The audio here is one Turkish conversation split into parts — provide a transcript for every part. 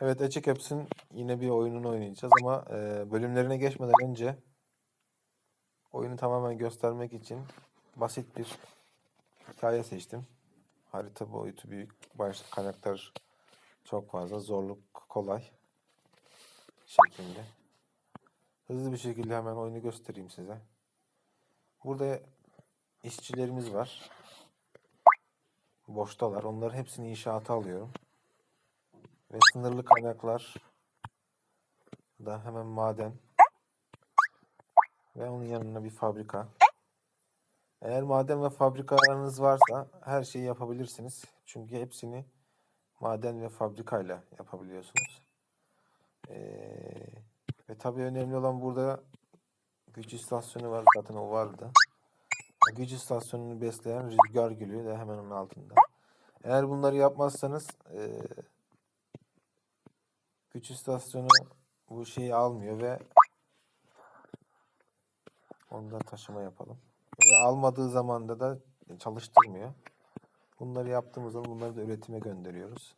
Evet, Açık Apps'in yine bir oyununu oynayacağız ama e, bölümlerine geçmeden önce oyunu tamamen göstermek için basit bir hikaye seçtim. Harita boyutu büyük, baş karakter çok fazla, zorluk kolay şeklinde. Hızlı bir şekilde hemen oyunu göstereyim size. Burada işçilerimiz var. Boştalar. Onların hepsini inşaata alıyorum. Ve sınırlı kaynaklar da hemen maden ve onun yanına bir fabrika. Eğer maden ve fabrikalarınız varsa her şeyi yapabilirsiniz. Çünkü hepsini maden ve fabrikayla yapabiliyorsunuz. Ee, ve tabii önemli olan burada güç istasyonu var zaten o vardı. Güç istasyonunu besleyen rüzgar gülü de hemen onun altında. Eğer bunları yapmazsanız eee güç istasyonu bu şeyi almıyor ve onda taşıma yapalım. Ve almadığı zamanda da çalıştırmıyor. Bunları yaptığımızda bunları da üretime gönderiyoruz.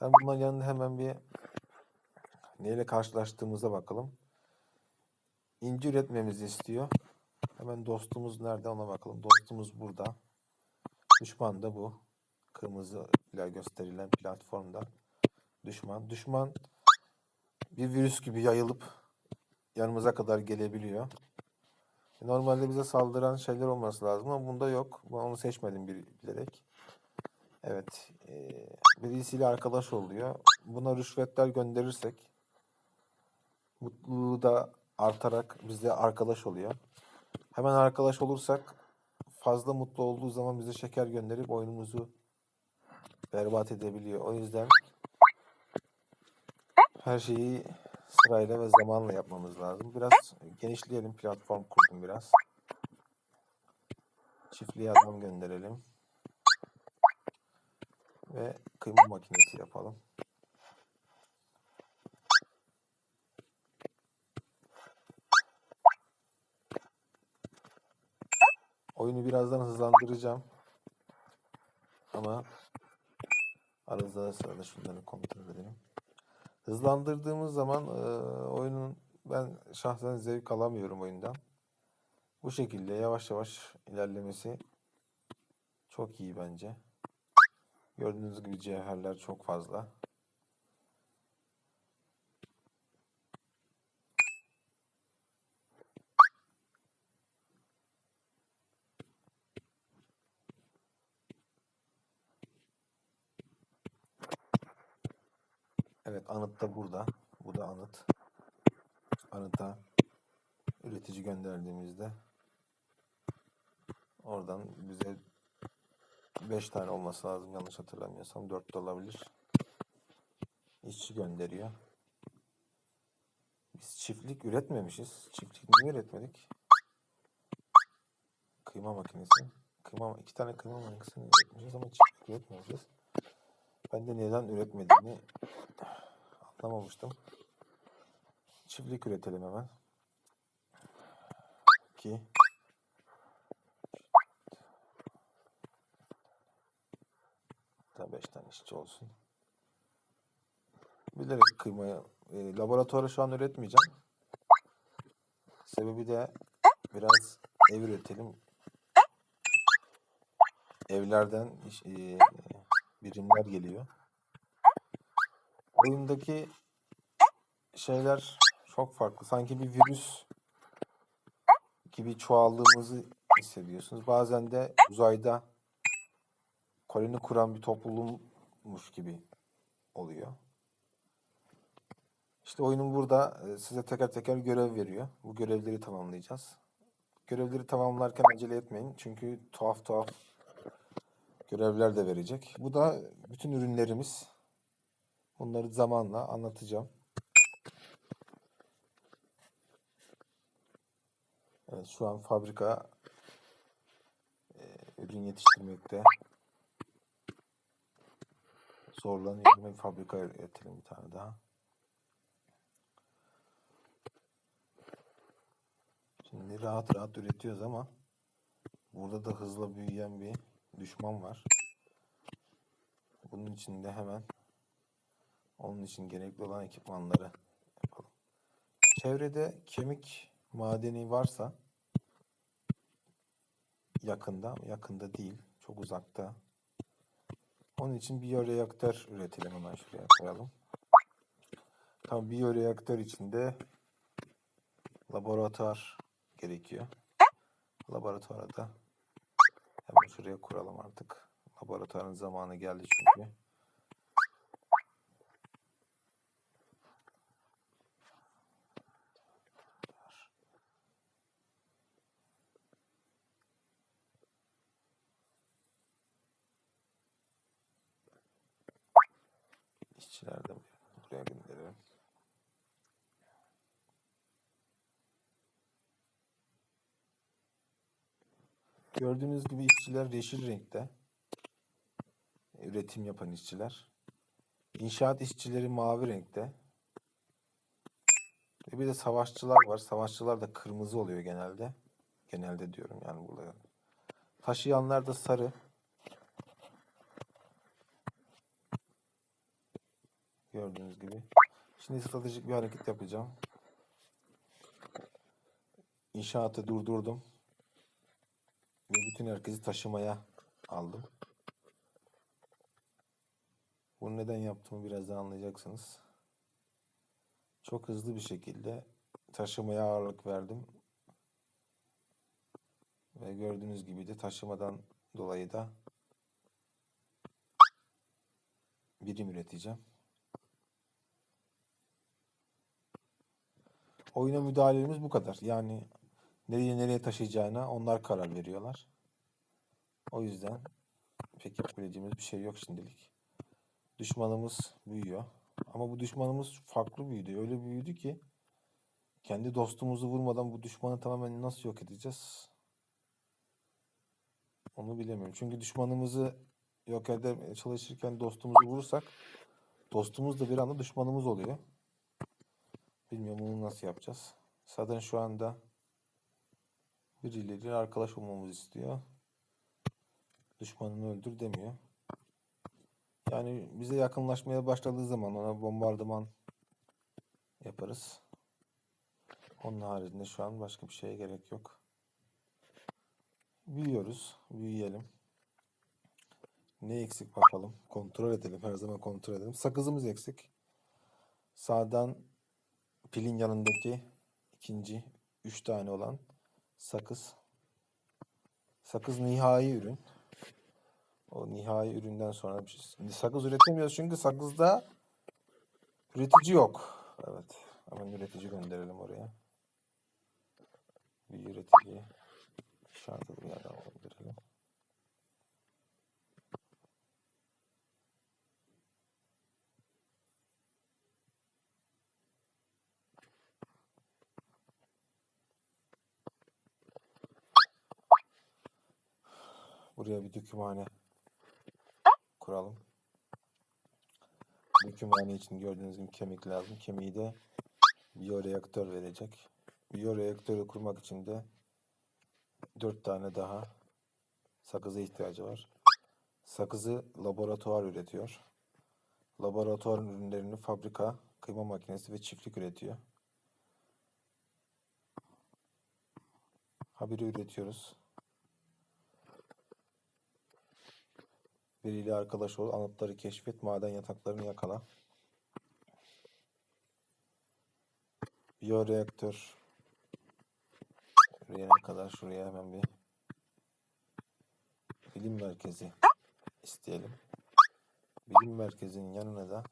Ben bunların yanında hemen bir neyle karşılaştığımıza bakalım. İnci üretmemizi istiyor. Hemen dostumuz nerede ona bakalım. Dostumuz burada. Düşman da bu. Kırmızı ile gösterilen platformda. Düşman. Düşman bir virüs gibi yayılıp yanımıza kadar gelebiliyor. Normalde bize saldıran şeyler olması lazım ama bunda yok. Ben onu seçmedim bilerek. Evet. eee, birisiyle arkadaş oluyor. Buna rüşvetler gönderirsek mutluluğu da artarak bize arkadaş oluyor. Hemen arkadaş olursak fazla mutlu olduğu zaman bize şeker gönderip oyunumuzu berbat edebiliyor. O yüzden her şeyi sırayla ve zamanla yapmamız lazım. Biraz genişleyelim. Platform kurdum biraz. Çiftliğe adam gönderelim. Ve kıyma makinesi yapalım. Oyunu birazdan hızlandıracağım. Ama arada sırada şunları kontrol edelim. Hızlandırdığımız zaman e, oyunun ben şahsen zevk alamıyorum oyundan. Bu şekilde yavaş yavaş ilerlemesi çok iyi bence. Gördüğünüz gibi cevherler çok fazla. Evet anıt da burada. Bu da anıt. Anıta üretici gönderdiğimizde oradan bize 5 tane olması lazım yanlış hatırlamıyorsam 4 de olabilir. İşçi gönderiyor. Biz çiftlik üretmemişiz. Çiftlik niye üretmedik? Kıyma makinesi. Kıyma, iki tane kıyma makinesini üretmişiz ama çiftlik üretmemişiz. Ben de neden üretmediğini anlamamıştım. Çiftlik üretelim hemen. Ki da 5 tane işçi olsun. Bilerek kıymayı e, laboratuvara şu an üretmeyeceğim. Sebebi de biraz ev üretelim. Evlerden iş- e, birimler geliyor. Oyundaki şeyler çok farklı. Sanki bir virüs gibi çoğaldığımızı hissediyorsunuz. Bazen de uzayda koloni kuran bir toplulukmuş gibi oluyor. İşte oyunun burada e, size teker teker görev veriyor. Bu görevleri tamamlayacağız. Görevleri tamamlarken acele etmeyin. Çünkü tuhaf tuhaf görevler de verecek. Bu da bütün ürünlerimiz. Bunları zamanla anlatacağım. Evet, şu an fabrika e, ürün yetiştirmekte zorlanıyor. Bir fabrika üretelim bir tane daha. Şimdi rahat rahat üretiyoruz ama burada da hızla büyüyen bir düşman var. Bunun için de hemen Onun için gerekli olan ekipmanları yapalım. Çevrede kemik madeni varsa yakında, yakında değil, çok uzakta. Onun için biyoreaktör üretelim hemen şuraya koyalım. Tam biyoreaktör içinde laboratuvar gerekiyor. Laboratuvara da hemen şuraya kuralım artık. Laboratuvarın zamanı geldi çünkü. İşçiler de buraya gönderelim. Gördüğünüz gibi işçiler yeşil renkte. Üretim yapan işçiler. İnşaat işçileri mavi renkte. Ve bir de savaşçılar var. Savaşçılar da kırmızı oluyor genelde. Genelde diyorum yani burada. Taşıyanlar da sarı. Gördüğünüz gibi. Şimdi stratejik bir hareket yapacağım. İnşaatı durdurdum. Bütün herkesi taşımaya aldım. Bunu neden yaptığımı birazdan anlayacaksınız. Çok hızlı bir şekilde taşımaya ağırlık verdim. Ve gördüğünüz gibi de taşımadan dolayı da birim üreteceğim. Oyuna müdahalelerimiz bu kadar. Yani nereye nereye taşıyacağına onlar karar veriyorlar. O yüzden pek yapabileceğimiz bir şey yok şimdilik. Düşmanımız büyüyor. Ama bu düşmanımız farklı büyüdü. Öyle büyüdü ki kendi dostumuzu vurmadan bu düşmanı tamamen nasıl yok edeceğiz? Onu bilemiyorum. Çünkü düşmanımızı yok etmeye çalışırken dostumuzu vurursak dostumuz da bir anda düşmanımız oluyor. Bilmiyorum bunu nasıl yapacağız. Zaten şu anda birileri arkadaş olmamızı istiyor. Düşmanını öldür demiyor. Yani bize yakınlaşmaya başladığı zaman ona bombardıman yaparız. Onun haricinde şu an başka bir şeye gerek yok. Büyüyoruz. Büyüyelim. Ne eksik bakalım. Kontrol edelim. Her zaman kontrol edelim. Sakızımız eksik. Sağdan pilin yanındaki ikinci üç tane olan sakız. Sakız nihai ürün. O nihai üründen sonra bir şey. Sakız üretemiyoruz çünkü sakızda üretici yok. Evet. Hemen üretici gönderelim oraya. Bir üreticiyi şartlı bir yerden gönderelim. Buraya bir dökümhane kuralım. Dökümhane için gördüğünüz gibi kemik lazım. Kemiği de biyoreaktör verecek. Biyoreaktörü kurmak için de 4 tane daha sakıza ihtiyacı var. Sakızı laboratuvar üretiyor. Laboratuvar ürünlerini fabrika, kıyma makinesi ve çiftlik üretiyor. Haberi üretiyoruz. Biriyle arkadaş ol, anıtları keşfet, maden yataklarını yakala. Biyoreaktör. Şuraya kadar şuraya hemen bir bilim merkezi isteyelim. Bilim merkezinin yanına da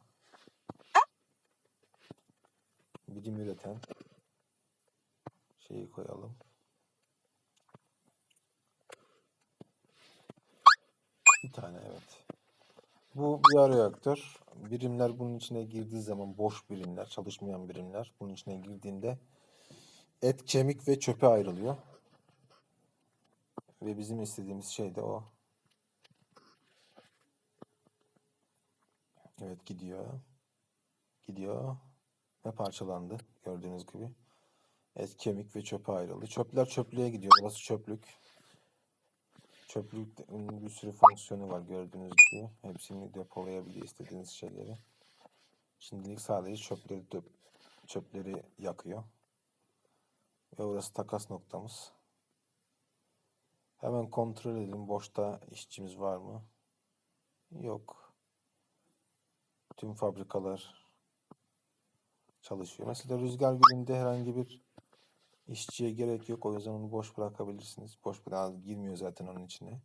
bilim üreten şeyi koyalım. Bir tane evet. Bu biyoreaktör. Birimler bunun içine girdiği zaman boş birimler, çalışmayan birimler bunun içine girdiğinde et, kemik ve çöpe ayrılıyor. Ve bizim istediğimiz şey de o. Evet gidiyor. Gidiyor. Ve parçalandı. Gördüğünüz gibi. Et, kemik ve çöpe ayrıldı. Çöpler çöplüğe gidiyor. Burası çöplük. Çöplükte bir sürü fonksiyonu var gördüğünüz gibi. Hepsini depolayabiliyor istediğiniz şeyleri. Şimdilik sadece çöpleri döp- çöpleri yakıyor. Ve orası takas noktamız. Hemen kontrol edelim. Boşta işçimiz var mı? Yok. Tüm fabrikalar çalışıyor. Mesela rüzgar gülünde herhangi bir işçiye gerek yok. O yüzden onu boş bırakabilirsiniz. Boş bırak girmiyor zaten onun içine.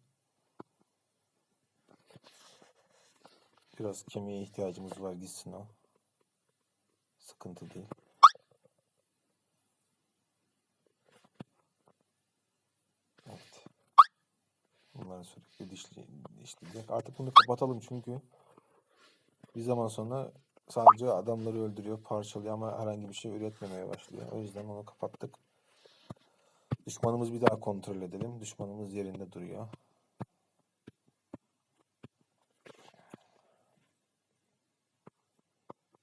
Biraz kemiğe ihtiyacımız var gitsin o. Sıkıntı değil. Evet. Bunları sürekli dişli, dişleyecek. Artık bunu kapatalım çünkü bir zaman sonra sadece adamları öldürüyor, parçalıyor ama herhangi bir şey üretmemeye başlıyor. O yüzden onu kapattık. Düşmanımız bir daha kontrol edelim. Düşmanımız yerinde duruyor.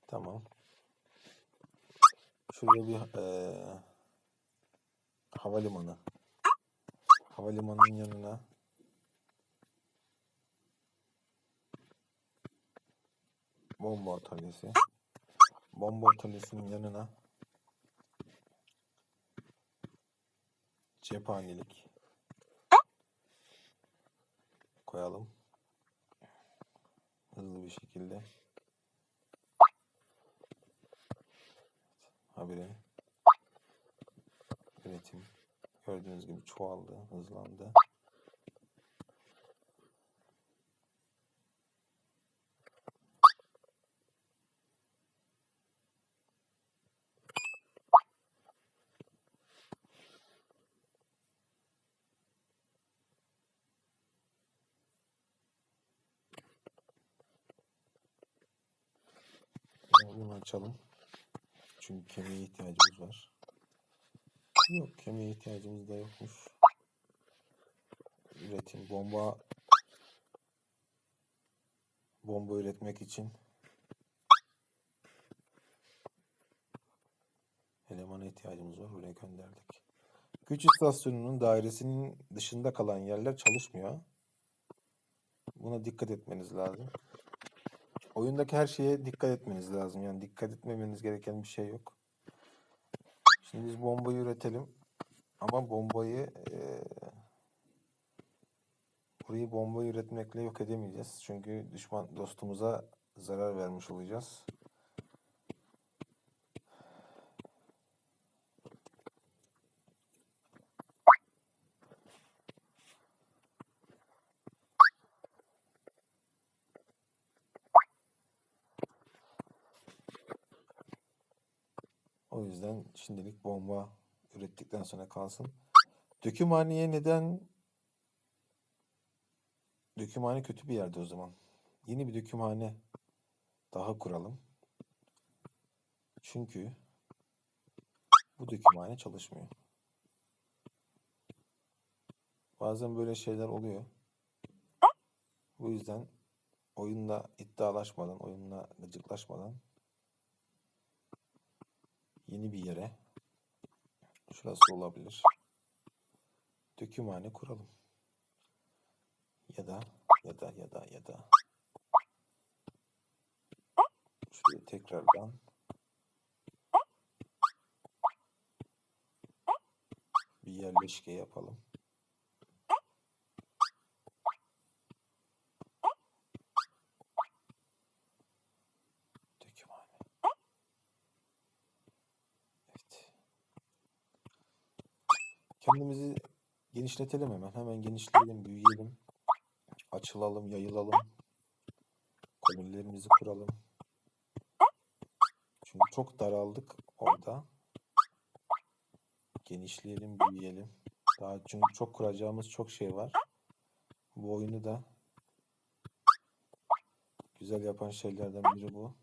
Tamam. Şuraya bir eee, havalimanı. Havalimanının yanına bomba atölyesi. Bomba atölyesinin yanına cephanelik koyalım. Hızlı bir şekilde. Habire üretim gördüğünüz gibi çoğaldı, hızlandı. Bunu açalım. Çünkü kemiğe ihtiyacımız var. Yok kemiğe ihtiyacımız da yokmuş. Üretim bomba bomba üretmek için elemana ihtiyacımız var. Buraya gönderdik. Güç istasyonunun dairesinin dışında kalan yerler çalışmıyor. Buna dikkat etmeniz lazım. Oyundaki her şeye dikkat etmeniz lazım. Yani dikkat etmemeniz gereken bir şey yok. Şimdi biz bombayı üretelim. Ama bombayı eee burayı bombayı üretmekle yok edemeyeceğiz. Çünkü düşman dostumuza zarar vermiş olacağız. O yüzden şimdilik bomba ürettikten sonra kalsın. Dökümhaneye neden Dökümhane kötü bir yerde o zaman. Yeni bir dökümhane daha kuralım. Çünkü bu dökümhane çalışmıyor. Bazen böyle şeyler oluyor. Bu yüzden oyunla iddialaşmadan, oyunla gıcıklaşmadan yeni bir yere şurası olabilir. Dökümhane kuralım. Ya da ya da ya da ya da şuraya tekrardan bir yerleşke yapalım. Dökümhane. Evet. Kendimizi genişletelim hemen. Hemen genişleyelim, büyüyelim. Açılalım, yayılalım. Kolonilerimizi kuralım. Çünkü çok daraldık orada. Genişleyelim, büyüyelim. Daha çünkü çok kuracağımız çok şey var. Bu oyunu da güzel yapan şeylerden biri bu.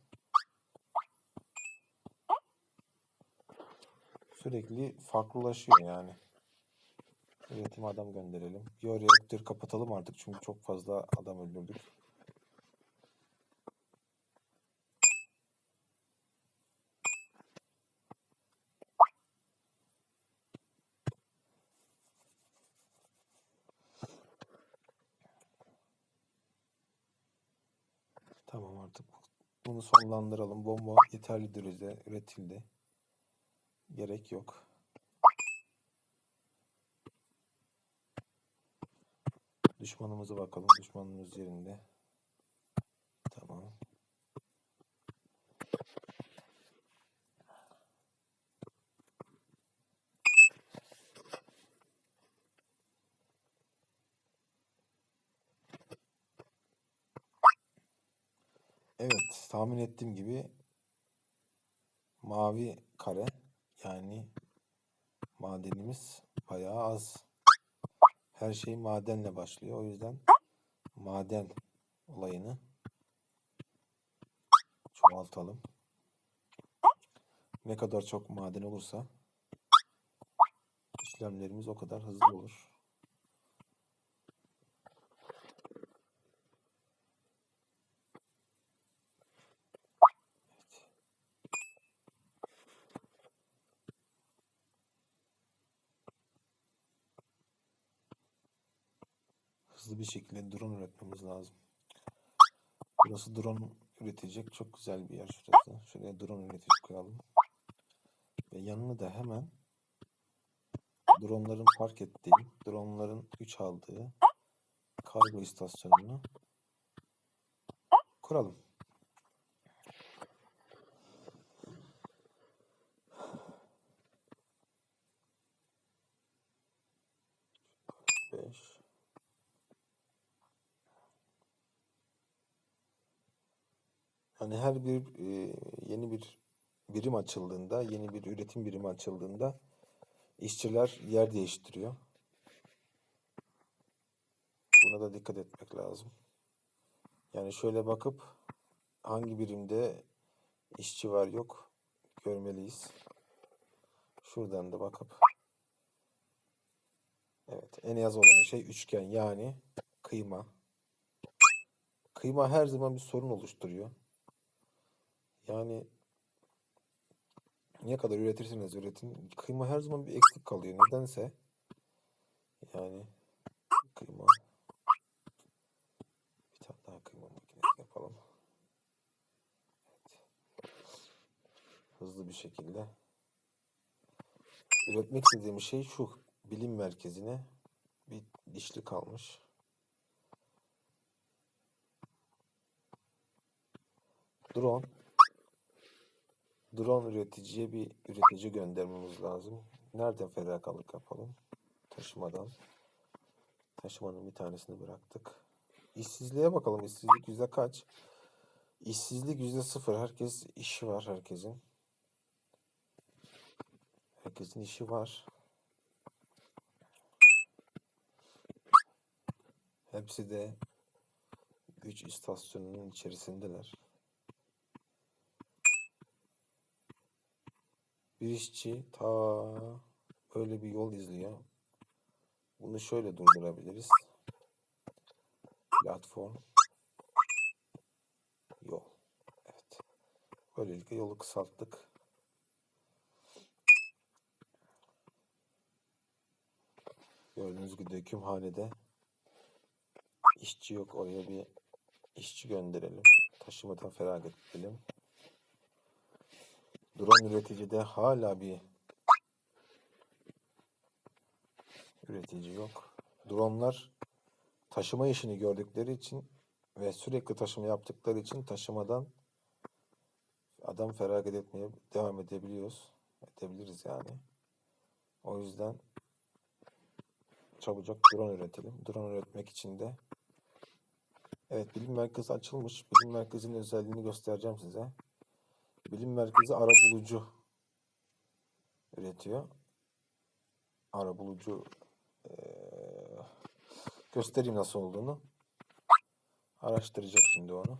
Sürekli farklılaşıyor yani. Üretim adam gönderelim. Biyoreaktör kapatalım artık çünkü çok fazla adam öldürdük. Tamam artık Bunu sonlandıralım. Bomba yeterli derecede üretildi. Gerek yok. Düşmanımıza bakalım. Düşmanımız yerinde. Tamam. Evet, tahmin ettiğim gibi mavi kare yani madenimiz bayağı az. Her şey madenle başlıyor. O yüzden maden olayını çoğaltalım. Ne kadar çok maden olursa işlemlerimiz o kadar hızlı olur. Bir şekilde drone üretmemiz lazım. Burası drone üretecek çok güzel bir yer şurası. Şuraya drone üretici koyalım. Ve yanını da hemen dronların park ettiği, dronların güç aldığı kargo istasyonunu kuralım. Her bir e, yeni bir birim açıldığında, yeni bir üretim birimi açıldığında işçiler yer değiştiriyor. Buna da dikkat etmek lazım. Yani şöyle bakıp hangi birimde işçi var yok görmeliyiz. Şuradan da bakıp Evet, en az olan şey üçgen yani kıyma. Kıyma her zaman bir sorun oluşturuyor. Yani ne kadar üretirseniz üretin kıyma her zaman bir eksik kalıyor. Nedense yani kıyma bir tane daha kıyma makinesi yapalım. Evet. Hızlı bir şekilde üretmek istediğim şey şu bilim merkezine bir dişli kalmış. Drone drone üreticiye bir üretici göndermemiz lazım. Nereden fedakarlık yapalım? Taşımadan. Taşımanın bir tanesini bıraktık. İşsizliğe bakalım. İşsizlik yüzde kaç? İşsizlik yüzde sıfır. Herkes işi var herkesin. Herkesin işi var. Hepsi de güç istasyonunun içerisindeler. Bir işçi ta böyle bir yol izliyor. Bunu şöyle durdurabiliriz. Platform. Yol. Evet. Böylelikle yolu kısalttık. Gördüğünüz gibi dökümhanede işçi yok. Oraya bir işçi gönderelim. Taşımadan feragat edelim. Drone üreticide hala bir üretici yok. Dronlar taşıma işini gördükleri için ve sürekli taşıma yaptıkları için taşımadan adam feragat etmeye devam edebiliyoruz. Edebiliriz yani. O yüzden çabucak drone üretelim. Drone üretmek için de Evet bilim merkezi açılmış. Bilim merkezinin özelliğini göstereceğim size. Bilim merkezi arabulucu üretiyor. Arabulucu ee, göstereyim nasıl olduğunu. Araştıracak şimdi onu.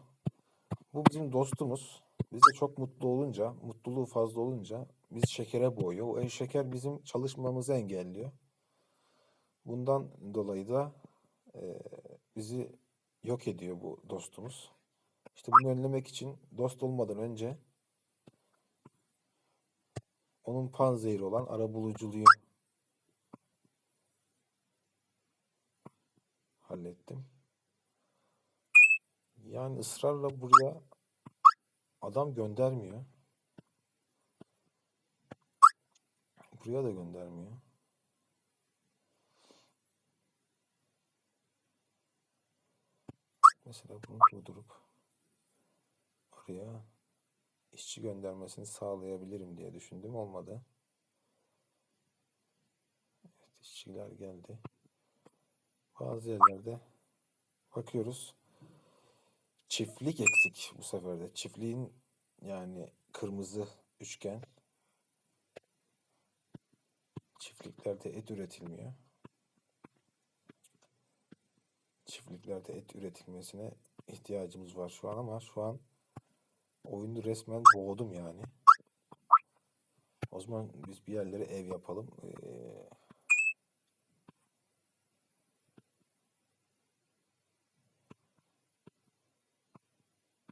Bu bizim dostumuz. Biz de çok mutlu olunca, mutluluğu fazla olunca biz şekere boğuyor. O şeker bizim çalışmamızı engelliyor. Bundan dolayı da e, bizi yok ediyor bu dostumuz. İşte bunu önlemek için dost olmadan önce onun panzehiri olan arabuluculuğu hallettim. Yani ısrarla buraya Adam göndermiyor. Buraya da göndermiyor. Mesela bunu durdurup oraya işçi göndermesini sağlayabilirim diye düşündüm. Olmadı. Evet, işçiler geldi. Bazı yerlerde bakıyoruz. Çiftlik eksik bu sefer de. Çiftliğin yani kırmızı üçgen çiftliklerde et üretilmiyor. Çiftliklerde et üretilmesine ihtiyacımız var şu an ama şu an oyunu resmen boğdum yani. O zaman biz bir yerlere ev yapalım. Ee,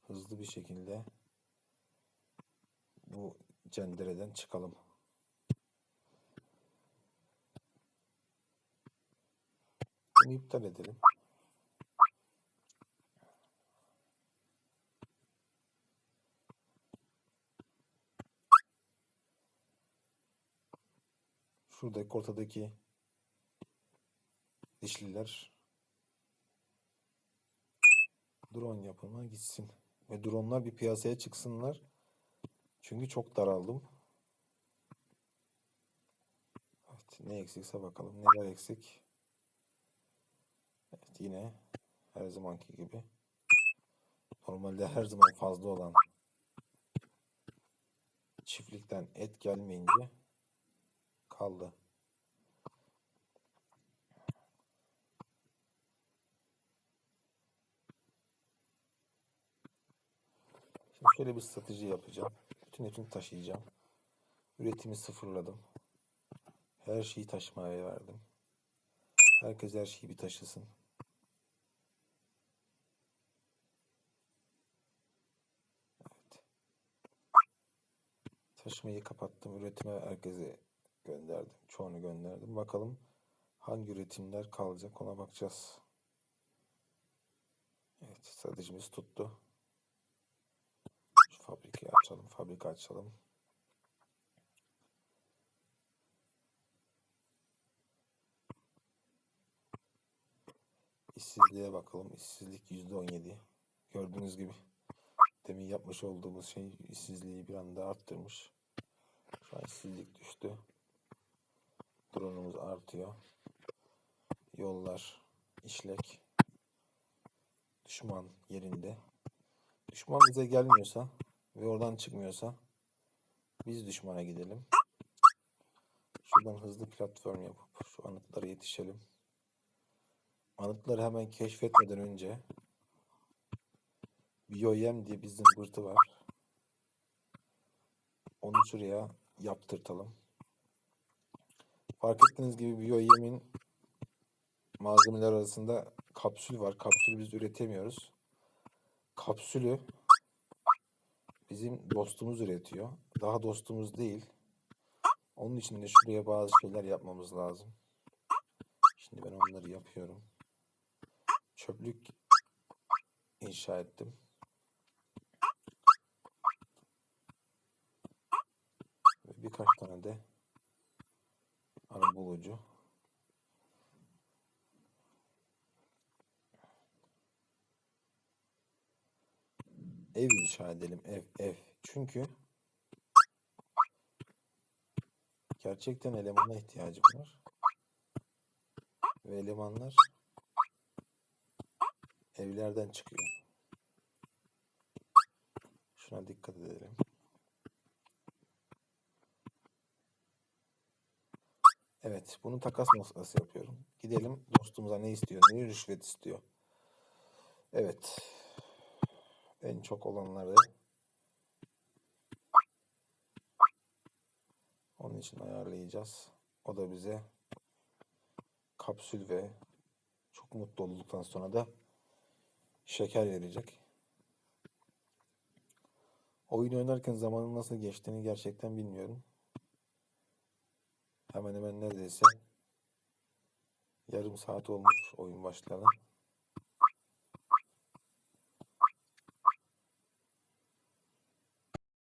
hızlı bir şekilde bu cendereden çıkalım. Bunu iptal edelim. Şuradaki ortadaki dişliler drone yapımına gitsin. Ve dronlar bir piyasaya çıksınlar. Çünkü çok daraldım. Evet, ne eksikse bakalım. Neler eksik? Evet, yine her zamanki gibi. Normalde her zaman fazla olan çiftlikten et gelmeyince kaldı. Şimdi şöyle bir strateji yapacağım. Bütün etini taşıyacağım. Üretimi sıfırladım. Her şeyi taşımaya verdim. Herkes her şeyi bir taşısın. Evet. Taşımayı kapattım. Üretime herkese gönderdim. Çoğunu gönderdim. Bakalım hangi üretimler kalacak ona bakacağız. Evet stratejimiz tuttu. Şu fabrikayı açalım. Fabrika açalım. İşsizliğe bakalım. İşsizlik %17. Gördüğünüz gibi demin yapmış olduğumuz şey işsizliği bir anda arttırmış. Şu an işsizlik düştü. Drone'umuz artıyor. Yollar işlek. Düşman yerinde. Düşman bize gelmiyorsa ve oradan çıkmıyorsa biz düşmana gidelim. Şuradan hızlı platform yapıp şu anıtlara yetişelim. Anıtları hemen keşfetmeden önce Biyoyem diye bir zımbırtı var. Onu şuraya yaptırtalım. Fark ettiğiniz gibi Biyoyem'in malzemeler arasında kapsül var. Kapsülü biz üretemiyoruz. Kapsülü bizim dostumuz üretiyor. Daha dostumuz değil. Onun için de şuraya bazı şeyler yapmamız lazım. Şimdi ben onları yapıyorum. Çöplük inşa ettim. Birkaç tane de arı bulucu. Ev inşa edelim. Ev, ev. Çünkü gerçekten elemana ihtiyacım var. Ve elemanlar evlerden çıkıyor. Şuna dikkat edelim. Evet, bunu takas noktası yapıyorum. Gidelim dostumuza ne istiyor, ne rüşvet istiyor. Evet. En çok olanları onun için ayarlayacağız. O da bize kapsül ve çok mutlu olduktan sonra da şeker verecek. Oyun oynarken zamanın nasıl geçtiğini gerçekten bilmiyorum. Hemen hemen neredeyse yarım saat olmuş oyun başlayalı.